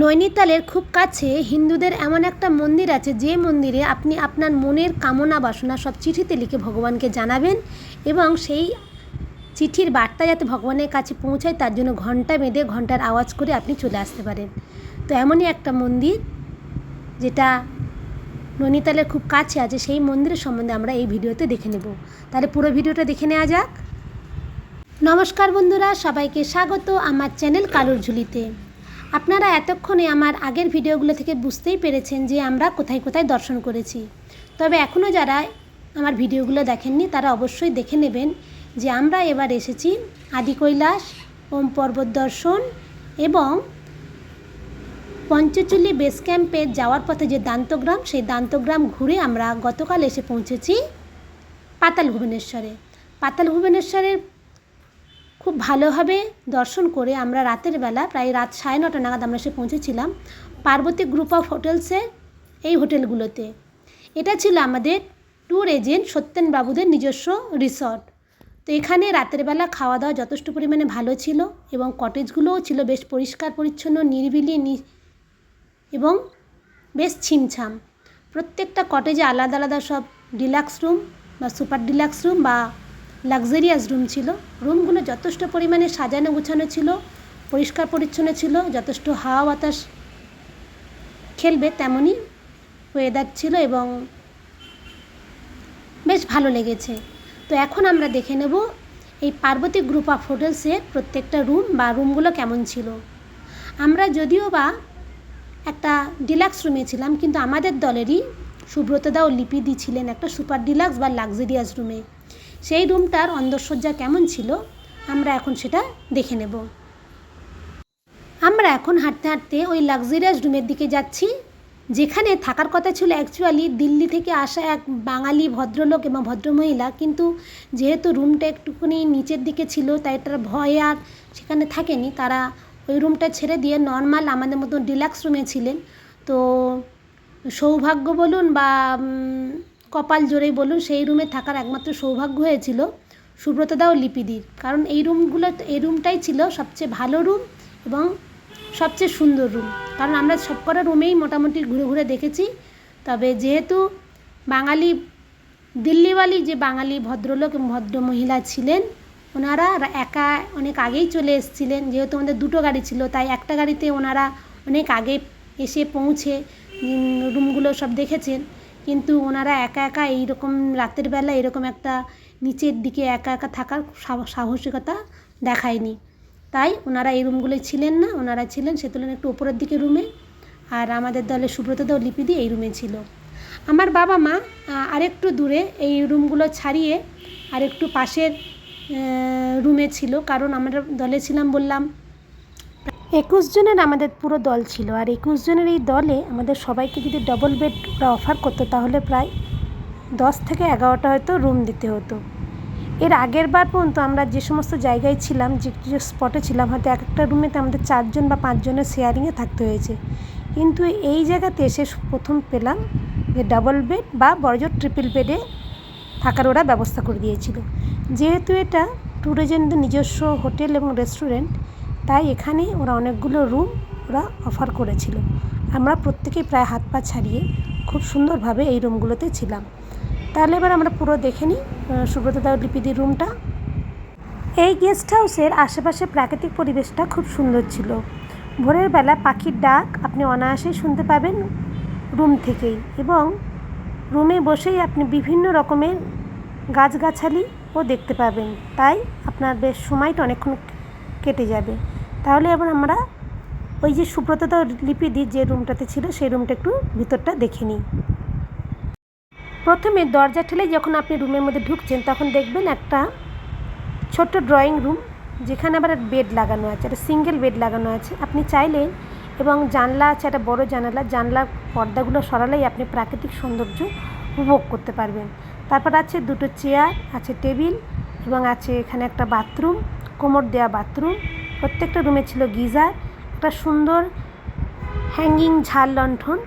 নৈনিতালের খুব কাছে হিন্দুদের এমন একটা মন্দির আছে, যে মন্দিরে আপনি আপনার মনের কামনা বাসনা সব চিঠিতে লিখে ভগবানকে জানাবেন এবং সেই চিঠির বার্তা যাতে ভগবানের কাছে পৌঁছায়, তার জন্য ঘণ্টা বেঁধে ঘণ্টার আওয়াজ করে আপনি চলে আসতে পারেন। তো এমনই একটা মন্দির যেটা নৈনিতালের খুব কাছে আছে, সেই মন্দিরের সম্বন্ধে আমরা এই ভিডিওতে দেখে নেব। তাহলে পুরো ভিডিওটা দেখে নেওয়া যাক। নমস্কার বন্ধুরা, সবাইকে স্বাগত আমার চ্যানেল কালুর ঝুলিতে। আপনারা এতক্ষণে আমার আগের ভিডিওগুলো থেকে বুঝতেই পেরেছেন যে আমরা কোথায় কোথায় দর্শন করেছি। তবে এখনও যারা আমার ভিডিওগুলো দেখেননি, তারা অবশ্যই দেখে নেবেন যে আমরা এবার এসেছি আদি কৈলাস ওম পর্বত দর্শন এবং পঞ্চচল্লি বেস ক্যাম্পে যাওয়ার পথে যে দান্তগ্রাম, সেই দান্তগ্রাম ঘুরে আমরা গতকাল এসে পৌঁছেছি পাতাল ভুবনেশ্বরে। পাতাল ভুবনেশ্বরের খুব ভালোভাবে দর্শন করে আমরা রাতের বেলা প্রায় রাত সাড়ে নটা নাগাদ আমরা এসে পৌঁছেছিলাম পার্বতী গ্রুপ অফ হোটেলসে এই হোটেলগুলোতে। এটা ছিল আমাদের ট্যুর এজেন্ট সত্যেন বাবুদের নিজস্ব রিসর্ট। তো এখানে রাতের বেলা খাওয়া দাওয়া যথেষ্ট পরিমাণে ভালো ছিল এবং কটেজগুলোও ছিল বেশ পরিষ্কার, পরিচ্ছন্ন, নিরিবিলি এবং বেশ ছিমছাম। প্রত্যেকটা কটেজে আলাদা আলাদা সব ডিলাক্স রুম বা সুপার ডিলাক্স রুম বা লাক্সারিয়াস রুম ছিল। রুমগুলো যথেষ্ট পরিমাণে সাজানো গুছানো ছিল, পরিষ্কার পরিচ্ছন্ন ছিল, যথেষ্ট হাওয়া বাতাস খেলবে তেমনই ওয়েদার ছিল এবং বেশ ভালো লেগেছে। তো এখন আমরা দেখে নেব এই পার্বতী গ্রুপ অফ হোটেলসের প্রত্যেকটা রুম বা রুমগুলো কেমন ছিল। আমরা যদিও বা একটা ডিলাক্স রুমে ছিলাম, কিন্তু আমাদের দলেরই সুব্রতদা ও লিপিদি ছিলেন একটা সুপার ডিলাক্স বা লাক্সারিয়াস রুমে সেই রুমটার অন্দরসজ্জা কেমন ছিল, আমরা এখন সেটা দেখে নেব। আমরা এখন হাঁটতে হাঁটতে ওই লাক্সারিয়াস রুমের দিকে যাচ্ছি, যেখানে থাকার কথা ছিল অ্যাকচুয়ালি দিল্লি থেকে আসা এক বাঙালি ভদ্রলোক এবং ভদ্রমহিলা, কিন্তু যেহেতু রুমটা একটুখানি নিচের দিকে ছিল, তাই তার ভয় আর সেখানে থাকেনি। তারা ওই রুমটা ছেড়ে দিয়ে নর্মাল আমাদের মতো ডিলাক্স রুমে ছিলেন। তো সৌভাগ্য বলুন বা কপাল জোরেই বলুন সেই রুমে থাকার একমাত্র সৌভাগ্য হয়েছিল সুব্রতদা ও লিপিদির। কারণ এই রুমগুলো, এই রুমটাই ছিল সবচেয়ে ভালো রুম এবং সবচেয়ে সুন্দর রুম। কারণ আমরা সবকটা রুমেই মোটামুটি ঘুরে ঘুরে দেখেছি। তবে যেহেতু বাঙালি, দিল্লিওয়ালি যে বাঙালি ভদ্রলোক এবং ভদ্র মহিলা ছিলেন, ওনারা একা অনেক আগেই চলে এসেছিলেন। যেহেতু আমাদের দুটো গাড়ি ছিল, তাই একটা গাড়িতে ওনারা অনেক আগে এসে পৌঁছে রুমগুলো সব দেখেছেন। কিন্তু ওনারা একা একা এইরকম রাতের বেলা এরকম একটা নিচের দিকে একা একা থাকার সাহ- সাহসিকতা দেখায়নি। তাই ওনারা এই রুমগুলোয় ছিলেন না, ওনারা ছিলেন সে তুলনায় একটু উপরের দিকে রুমে। আর আমাদের দলে সুব্রতদা ও লিপিদি এই রুমে ছিল। আমার বাবা মা আরেকটু দূরে এই রুমগুলো ছাড়িয়ে আরেকটু পাশের রুমে ছিল। কারণ আমরা দলে ছিলাম বললাম একুশ জনের আমাদের পুরো দল ছিল আর একুশ জনের এই দলে আমাদের সবাইকে যদি ডবল বেড ওরা অফার করতো, তাহলে প্রায় দশ থেকে এগারোটা হয়তো রুম দিতে হতো। এর আগের বার পর্যন্ত আমরা যে সমস্ত জায়গায় ছিলাম, যে যে স্পটে ছিলাম, হয়তো এক একটা রুমেতে আমাদের চারজন বা পাঁচজনের শেয়ারিংয়ে থাকতে হয়েছে। কিন্তু এই জায়গাতে এসে প্রথম পেলাম যে ডাবল বেড বা বড়জোর ট্রিপল বেডে থাকার ওরা ব্যবস্থা করে দিয়েছিল। যেহেতু এটা ট্যুর এজেন্টদের নিজস্ব হোটেল এবং রেস্টুরেন্ট তাই এখানে ওরা অনেকগুলো রুম ওরা অফার করেছিল। আমরা প্রত্যেকেই প্রায় হাত পা ছাড়িয়ে খুব সুন্দরভাবে এই রুমগুলোতে ছিলাম। তাহলে এবার আমরা পুরো দেখে নিই আহ, সুব্রত দাও লিপিদির রুমটা। এই গেস্ট হাউসের আশেপাশে প্রাকৃতিক পরিবেশটা খুব সুন্দর ছিল। ভোরের বেলা পাখির ডাক আপনি অনায়াসেই শুনতে পাবেন রুম থেকেই এবং রুমে বসেই আপনি বিভিন্ন রকমের গাছগাছালিও দেখতে পাবেন। তাই আপনার বেশ সময়টা অনেকক্ষণ কেটে যাবে। তাহলে এবার আমরা ওই যে সুব্রততা লিপিদি যে রুমটাতে ছিল, সেই রুমটা একটু ভিতরটা দেখে নিই। প্রথমে দরজা ঠেলে যখন আপনি রুমের মধ্যে ঢুকছেন, তখন দেখবেন একটা ছোট্ট ড্রয়িং রুম, যেখানে আবার বেড লাগানো আছে, একটা সিঙ্গেল বেড লাগানো আছে। আপনি চাইলেন এবং জানলা আছে, একটা বড় জানালা জানলার পর্দাগুলো সরালেই আপনি প্রাকৃতিক সৌন্দর্য উপভোগ করতে পারবেন। তারপর আছে দুটো চেয়ার, আছে টেবিল এবং আছে এখানে একটা বাথরুম, কোমর দেওয়া বাথরুম। প্রত্যেকটা রুমে ছিল গিজার একটা সুন্দর হ্যাঙ্গিং ঝাল লণ্ঠন।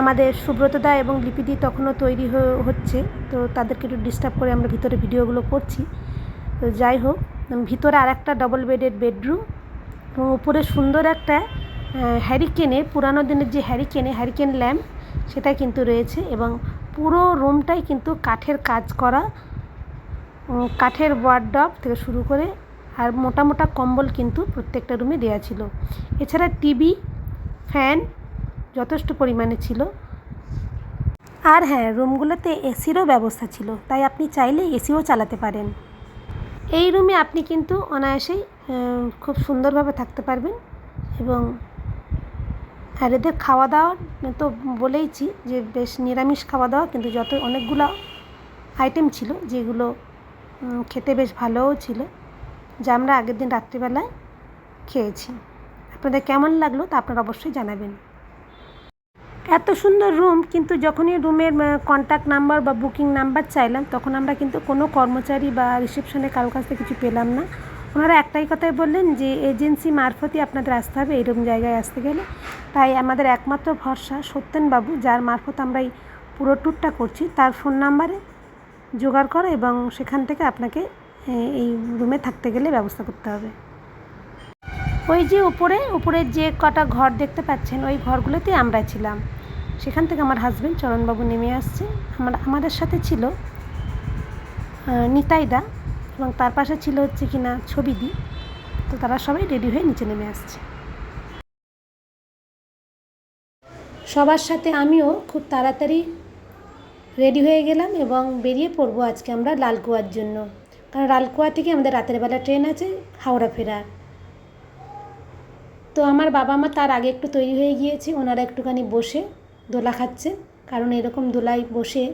আমাদের সুব্রতদা এবং লিপিদি তখনও তৈরি হচ্ছে, তো তাদেরকে একটু ডিস্টার্ব করে আমরা ভিতরে ভিডিওগুলো করছি। তো যাই হোক ভিতরে আর একটা ডবল বেডের বেডরুম এবং উপরে সুন্দর একটা হ্যারিকেনের পুরানো দিনের যে হ্যারিকেনে হ্যারিকেন ল্যাম্প সেটা কিন্তু রয়েছে এবং পুরো রুমটাই কিন্তু কাঠের কাজ করা কাঠের ওয়ার্ডব থেকে শুরু করে আর মোটা মোটা কম্বল কিন্তু প্রত্যেকটা রুমে দেওয়া ছিল। এছাড়া টিভি ফ্যান যথেষ্ট পরিমাণে ছিল। আর হ্যাঁ রুমগুলোতে এসিরও ব্যবস্থা ছিল, তাই আপনি চাইলে এসিও চালাতে পারেন। এই রুমে আপনি কিন্তু অনায়াসেই খুব সুন্দরভাবে থাকতে পারবেন এবং আর এদের খাওয়া দাওয়া তো বলেইছি যে বেশ নিরামিষ খাওয়া দাওয়া কিন্তু যত অনেকগুলো আইটেম ছিল, যেগুলো খেতে বেশ ভালোও ছিল। যা আমরা আগের দিন রাত্রিবেলায় খেয়েছি। আপনাদের কেমন লাগল তা আপনারা অবশ্যই জানাবেন। এত সুন্দর রুম কিন্তু যখনই রুমের কন্ট্যাক্ট নাম্বার বা বুকিং নাম্বার চাইলাম, তখন আমরা কিন্তু কোনো কর্মচারী বা রিসেপশনে কারও কাছ থেকে কিছু পেলাম না। ওনারা একটাই কথাই বললেন যে, এজেন্সি মারফতই আপনাদের আসতে হবে এরকম জায়গায় আসতে গেলে। তাই আমাদের একমাত্র ভরসা সত্যেনবাবু যার মারফত আমরা এই পুরো ট্যুরটা করছি। তার ফোন নাম্বারে জোগাড় করা এবং সেখান থেকে আপনাকে এই রুমে থাকতে গেলে ব্যবস্থা করতে হবে। ওই যে উপরে উপরের যে কটা ঘর দেখতে পাচ্ছেন, ওই ঘরগুলোতে আমরা ছিলাম। সেখান থেকে আমার হাজবেন্ড চরণবাবু নেমে আসছে। আমার, আমাদের সাথে ছিল নিতাইদা এবং তার পাশে ছিল হচ্ছে কিনা ছবিদি। তো তারা সবাই রেডি হয়ে নিচে নেমে আসছে। সবার সাথে আমিও খুব তাড়াতাড়ি রেডি হয়ে গেলাম এবং বেরিয়ে পড়ব আজকে আমরা লালকুয়ার জন্য। কারণ লালকুয়া থেকে আমাদের রাতের বেলা ট্রেন আছে, হাওড়া ফেরার। তো আমার বাবা মা তার আগে একটু তৈরি হয়ে গিয়েছে, ওনারা একটুখানি বসে দোলা খাচ্ছে। কারণ এরকম দোলায় বসে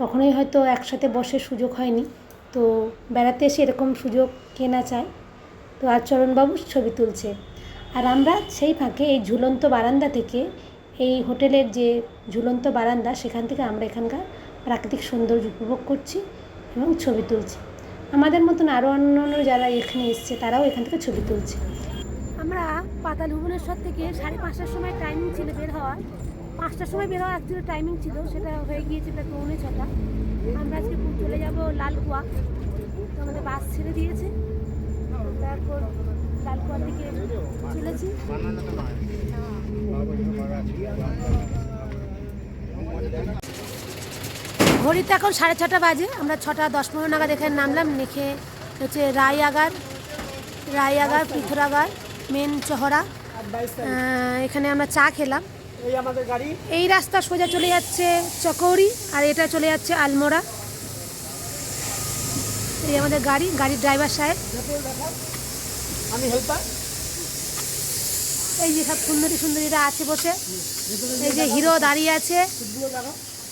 কখনোই হয়তো একসাথে বসে সুযোগ হয়নি। তো বেড়াতে এসে এরকম সুযোগ কেনা চায় তো আর চরণবাবু ছবি তুলছে। আর আমরা সেই ফাঁকে এই ঝুলন্ত বারান্দা থেকে, এই হোটেলের যে ঝুলন্ত বারান্দা, সেখান থেকে আমরা এখানকার প্রাকৃতিক সৌন্দর্য উপভোগ করছি। এবং ছবি তুলছি আমাদের মতন আরও অন্য অন্য যারা এখানে এসছে তারাও এখান থেকে ছবি তুলছে আমরা পাতাল ভুবনেশ্বর থেকে সাড়ে পাঁচটার সময় টাইমিং ছিল বের হওয়ার পাঁচটার সময় বের হওয়ার অ্যাকচুয়ালি টাইমিং ছিল সেটা হয়ে গিয়েছে প্রায় পৌনে ছটা আমরা আজকে খুব চলে যাব লালকুয়া তো আমাদের বাস ছেড়ে দিয়েছে তারপর লালকুয়ার দিকে চলেছি ঘড়িতে এখন সাড়ে ছটা বাজে। আমরা ছটা দশ পনেরো নাগাদ এখানে নামলাম লিখে হচ্ছে রায়আগার রায়আগার পিথরাগার মেন চহরা এখানে আমরা চা খেলাম। এই গাড়ি। এই রাস্তা সোজা চলে যাচ্ছে চকৌরি আর এটা চলে যাচ্ছে আলমোড়া। এই আমাদের গাড়ি গাড়ির ড্রাইভার সাহেব। আমি হেল্পার। এই যে সব সুন্দরী সুন্দরীরা আছে বসে। এই যে হিরো দাঁড়িয়ে আছে।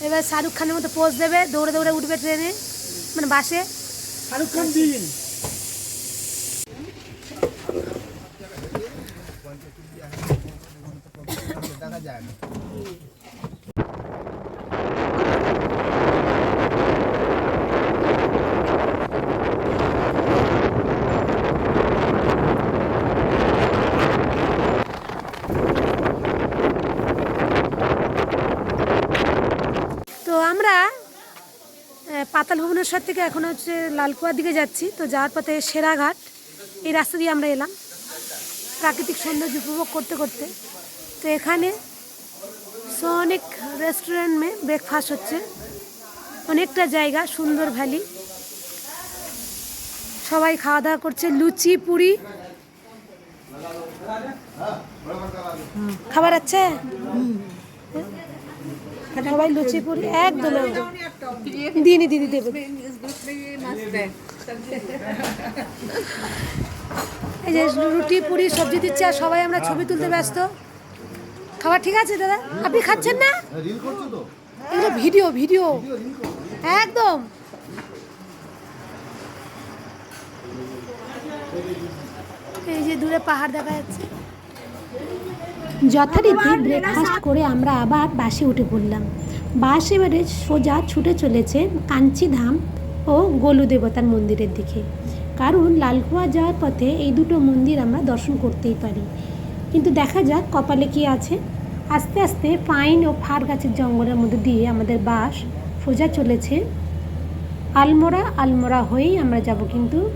এবার শাহরুখ খানের মতো পোজ দেবে, দৌড়ে দৌড়ে উঠবে ট্রেনে মানে বাসে। শাহরুখ খান দিন তো আমরা আহ, পাতাল ভুবনেশ্বর থেকে এখন হচ্ছে লালকুয়ার দিকে যাচ্ছি। তো যাওয়ার পথে সেরাঘাট, এই রাস্তা দিয়ে আমরা এলাম। প্রাকৃতিক সৌন্দর্য উপভোগ করতে করতে। তো এখানে অনেক রেস্টুরেন্ট মে ব্রেকফাস্ট হচ্ছে। অনেকটা জায়গা, সুন্দর ভ্যালি সবাই খাওয়া দাওয়া করছে, লুচি, পুরি। খাবার আছে? সবাই লুচি পুরি একদম একদম। দিদি দেবে। এই যে রুটি, পুরি, সবজি দিচ্ছে আর সবাই আমরা ছবি তুলতে ব্যস্ত। খাবার ঠিক আছে দাদা? আপনি খাচ্ছেন না? এগুলো ভিডিও ভিডিও। একদম। এই যে দূরে পাহাড় দেখা যাচ্ছে। যথারীতি ব্রেকফাস্ট করে আমরা আবার বাসে উঠে পড়লাম। বাস এবারে সোজা ছুটে চলেছে কাঞ্চিধাম ও গোলু দেবতার মন্দিরের দিকে। কারণ লালকুয়া যাওয়ার পথে এই দুটো মন্দির আমরা দর্শন করতেই পারি। কিন্তু দেখা যাক কপালে কি আছে। আস্তে আস্তে পাইন ও ফার গাছের জঙ্গলের মধ্যে দিয়ে আমাদের বাস সোজা চলেছে। আলমোড়া আলমোড়া হয়েই আমরা যাব কিন্তু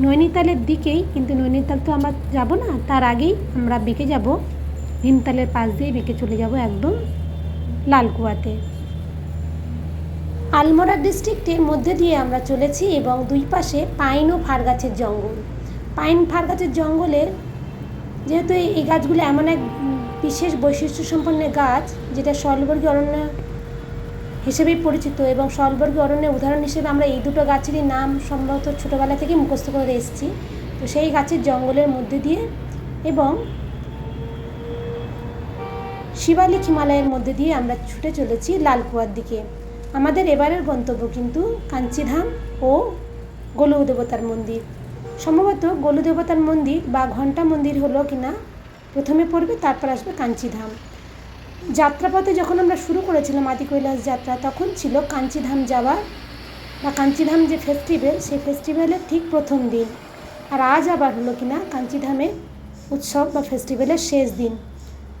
নৈনিতালের দিকেই। কিন্তু নৈনিতাল তো আমরা যাব না, তার আগেই আমরা বেঁকে যাব ভীমতালের পাশ দিয়ে বেঁকে চলে যাব একদম লালকুয়াতে। আলমোড়া ডিস্ট্রিক্টের মধ্যে দিয়ে আমরা চলেছি এবং দুই পাশে পাইন ও ফার গাছের জঙ্গল। পাইন ফার গাছের জঙ্গলের যেহেতু এই- গাছগুলো এমন এক বিশেষ বৈশিষ্ট্য সম্পন্ন গাছ, যেটা সলবর্গী অরণ্য হিসেবেই পরিচিত এবং সলবর্গী অরণ্যের উদাহরণ হিসেবে আমরা এই দুটো গাছেরই নাম সম্ভবত ছোটোবেলা থেকেই মুখস্থ করে এসেছি। তো সেই গাছের জঙ্গলের মধ্যে দিয়ে এবং শিবালিক হিমালয়ের মধ্যে দিয়ে আমরা ছুটে চলেছি লালকুয়ার দিকে। আমাদের এবারের গন্তব্য কিন্তু কাঞ্চিধাম ও গোলু দেবতার মন্দির। সম্ভবত গোলু দেবতার মন্দির বা ঘণ্টা মন্দির হলো কিনা প্রথমে পড়বে, তারপর আসবে কাঞ্চিধাম। যাত্রাপথে যখন আমরা শুরু করেছিলাম আদি কৈলাস যাত্রা, তখন ছিল কাঞ্চিধাম যাওয়া বা কাঞ্চিধাম যে ফেস্টিভ্যাল সেই ফেস্টিভ্যালের ঠিক প্রথম দিন। আর আজ আবার হলো কিনা কাঞ্চিধামের উৎসব বা ফেস্টিভ্যালের শেষ দিন।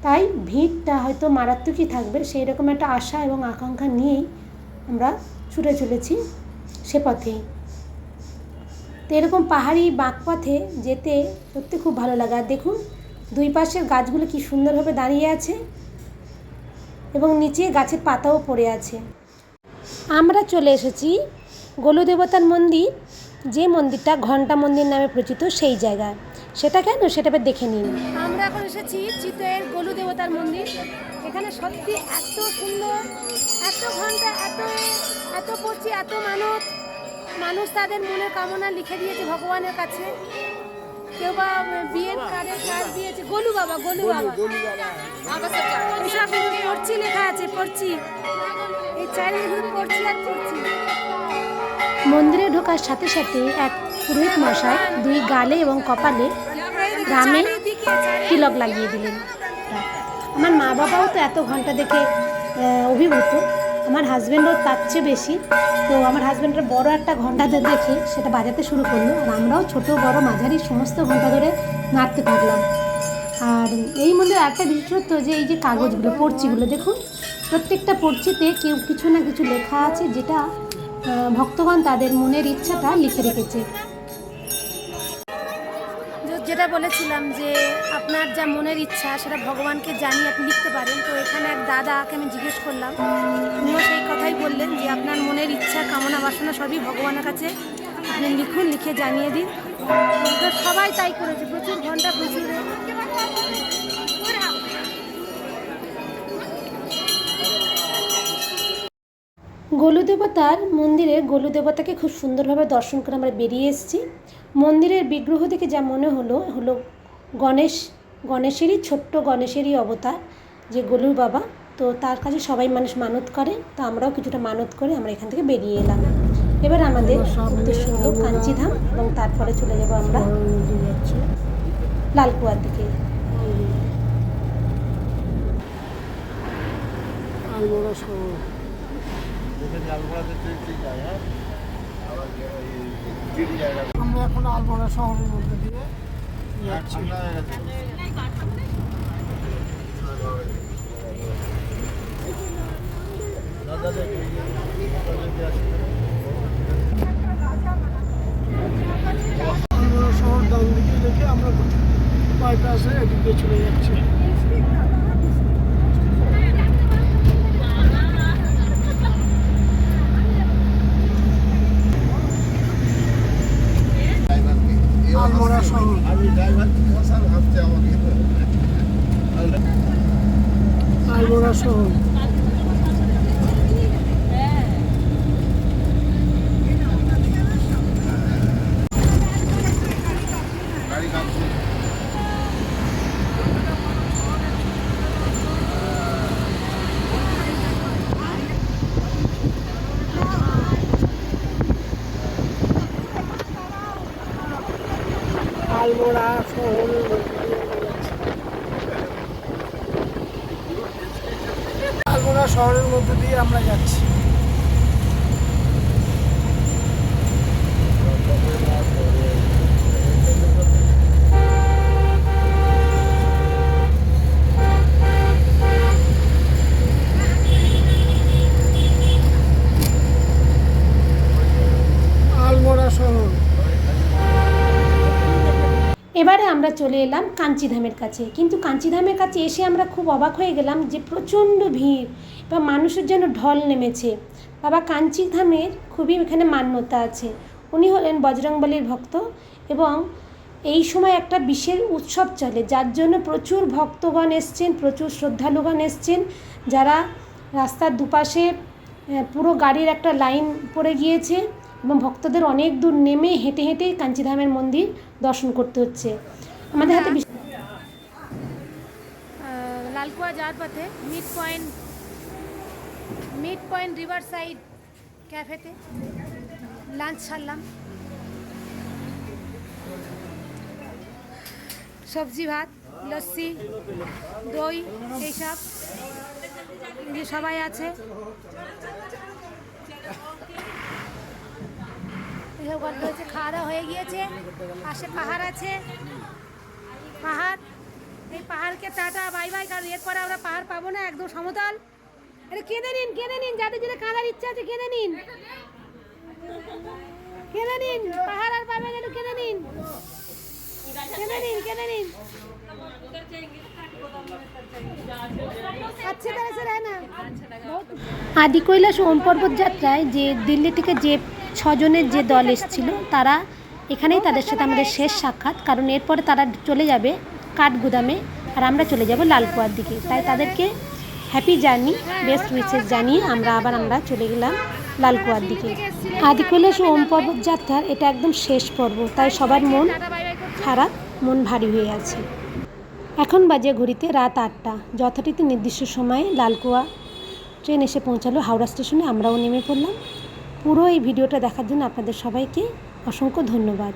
তাই ভিড়টা হয়তো মারাত্মকই থাকবে। সেই রকম একটা আশা এবং আকাঙ্ক্ষা নিয়েই আমরা ছুটে চলেছি সে পথেই। তো এরকম পাহাড়ি বাঁক পথে যেতে সত্যি খুব ভালো লাগে। আর দেখুন, দুই পাশের গাছগুলো কি সুন্দরভাবে দাঁড়িয়ে আছে এবং নিচে গাছের পাতাও পড়ে আছে। আমরা চলে এসেছি গোলু দেবতার মন্দির, যে মন্দিরটা ঘণ্টা মন্দির নামে পরিচিত সেই জায়গায়। সেটা কেন? সেটা এবার দেখে নিন আমরা এখন এসেছি চিতের গোলু দেবতার মন্দির। এখানে সত্যি এত সুন্দর এত ঘণ্টা এত এত পড়ছি এত মানত। মানুষ তাদের মনের কামনা লিখে দিয়েছে ভগবানের কাছে। কেউ বা বিয়ের কার্ডের কার্ড দিয়েছে। গোলু বাবা গোলু বাবা। এসব পড়ছি লেখা আছে পড়ছি। এই চারিদিকে পড়ছি আর পড়ছি মন্দিরে ঢোকার সাথে সাথে এক পুরোহিত মশাই দুই গালে এবং কপালে রামে তিলক লাগিয়ে দিলেন। আমার মা বাবাও তো এত ঘণ্টা দেখে অভিভূত। আমার হাজব্যান্ডও তার চেয়ে বেশি। তো আমার হাজব্যান্ডের বড় একটা ঘণ্টা দেখে সেটা বাজাতে শুরু করল আর আমরাও ছোট, বড়, মাঝারি সমস্ত ঘণ্টা ধরে নাড়তে থাকলাম। আর এই মন্দিরে একটা বিশেষত্ব যে এই যে কাগজগুলো, পড়চিগুলো, দেখুন, প্রত্যেকটা পড়চিতে কেউ কিছু না কিছু লেখা আছে যেটা ভক্তগণ তাদের মনের ইচ্ছাটা লিখে রেখেছে। যেটা বলেছিলাম যে আপনার যা মনের ইচ্ছা সেটা ভগবানকে জানিয়ে আপনি লিখতে পারেন। তো এখানে এক দাদাকে আমি জিজ্ঞেস করলাম। উনিও সেই কথাই বললেন যে আপনার মনের ইচ্ছা, কামনা, বাসনা সবই ভগবানের কাছে আপনি লিখুন, লিখে জানিয়ে দিন। সবাই তাই করেছে। প্রচুর ঘণ্টা প্রচুর দেবতার মন্দিরে দেবতাকে খুব সুন্দরভাবে দর্শন করে আমরা বেরিয়ে এসেছি। মন্দিরের বিগ্রহ থেকে যা মনে হলো হলো গণেশ, গণেশেরই ছোট্ট গণেশেরই অবতার যে গোলুর বাবা। তো তার কাছে সবাই মানুষ মানত করে, তো আমরাও কিছুটা মানত করে আমরা এখান থেকে বেরিয়ে এলাম। এবার আমাদের উদ্দেশ্য হলো কাঞ্চিধাম এবং তারপরে চলে যাব আমরা লালকুয়ার দিকে। শহর। আমরা এখন আলমোড়া শহরের মধ্যে দিয়ে যাচ্ছি আলমোড়া শহর ডান দিকে রেখে আমরা বাইপাসে এদিক দিয়ে চলে যাচ্ছি আলমোড়া শহর আলমোড়া শহর আলমোড়া শহরের মধ্যে দিয়ে আমরা যাচ্ছি। আলমোড়া শহরের মধ্যে দিয়ে আমরা যাচ্ছি আলমোড়া শহর চলে এলাম কাঞ্চিধামের কাছে। কিন্তু কাঞ্চিধামের কাছে এসে আমরা খুব অবাক হয়ে গেলাম যে প্রচণ্ড ভিড়, বা মানুষের যেন ঢল নেমেছে। বাবা কাঞ্চিধামের খুবই এখানে মান্যতা আছে। উনি হলেন বজরংবলীর ভক্ত এবং এই সময় একটা বিশেষ উৎসব চলে, যার জন্য প্রচুর ভক্তগণ এসছেন, প্রচুর শ্রদ্ধালুগণ এসছেন। যারা রাস্তার দুপাশে পুরো গাড়ির একটা লাইন পড়ে গিয়েছে এবং ভক্তদের অনেক দূর নেমে হেঁটে হেঁটে কাঞ্চিধামের মন্দির দর্শন করতে হচ্ছে। আমাদের হাতে বিশেষ- লালকুয়া যাওয়ার পথে mid point mid point river side ক্যাফেতে লাঞ্চ সারলাম। সবজি ভাত লস্যি দই এইসব। যে সবাই আছে। এসব গল্প হচ্ছে খাওয়া দাওয়া হয়ে গিয়েছে পাশে পাহাড় আছে। পাহাড়। এই পাহাড়কে টাটা, বাই বাই, কারণ এরপরে আমরা পাহাড় পাবো না, একদম সমতল। এটা কেঁদে নিন কেঁদে নিন, যাদের যেটা কাঁদার ইচ্ছা আছে কেঁদে নিন। কেঁদে নিন, পাহাড় আর পাবেন একটু কেঁদে নিন। কেঁদে নিন কেঁদে নিন। আচ্ছা আদি কৈলাস ওম পর্বত যাত্রায় যে দিল্লি থেকে যে ছজনের যে দল এসেছিল, তারা এখানেই তাদের সাথে আমাদের শেষ সাক্ষাৎ, কারণ এরপরে তারা চলে যাবে কাঠগুদামে আর আমরা চলে যাব লালকুয়ার দিকে। তাই তাদেরকে হ্যাপি জার্নি বেস্ট উইচেস জানিয়ে আমরা আবার আমরা চলে গেলাম লালকুয়ার দিকে। আদি কৈলাস ওম পর্বত যাত্রার এটা একদম শেষ পর্ব, তাই সবার মন খারাপ, মন ভারী হয়ে আছে। এখন বাজে ঘড়িতে রাত আটটা। যথারীতি নির্দিষ্ট সময়ে লালকুয়া ট্রেন এসে পৌঁছালো হাওড়া স্টেশনে, আমরাও নেমে পড়লাম। পুরো এই ভিডিওটা দেখার জন্য আপনাদের সবাইকে অসংখ্য ধন্যবাদ।